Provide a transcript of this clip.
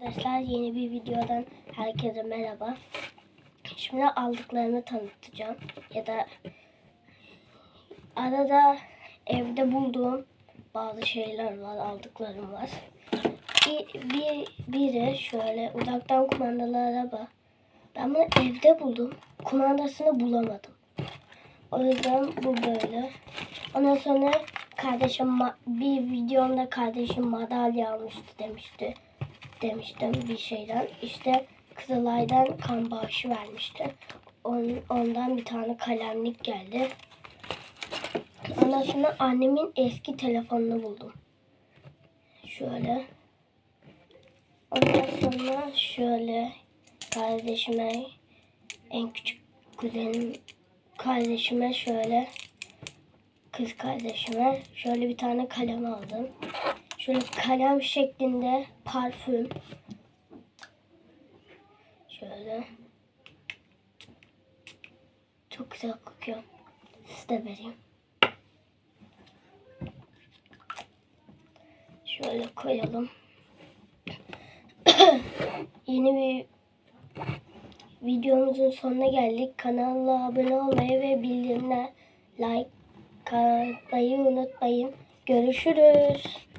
Arkadaşlar yeni bir videodan herkese merhaba. Şimdi aldıklarımı tanıtacağım. Ya da arada evde bulduğum bazı şeyler var, aldıklarım var. Bir, bir, biri şöyle uzaktan kumandalı araba. Ben bunu evde buldum. Kumandasını bulamadım. O yüzden bu böyle. Ondan sonra kardeşim bir videomda kardeşim madalya almıştı demişti. Demiştim bir şeyden. İşte Kızılay'dan kan bağışı vermişti. On- ondan bir tane kalemlik geldi. Ondan sonra annemin eski telefonunu buldum. Şöyle. Ondan sonra şöyle kardeşime en küçük kuzenim kardeşime şöyle kız kardeşime şöyle bir tane kalem aldım. Şöyle kalem şeklinde parfüm. Şöyle. Çok güzel kokuyor. Size de vereyim. Şöyle koyalım. Yeni bir videomuzun sonuna geldik. Kanala abone olmayı ve bildirimler like atmayı unutmayın. Görüşürüz.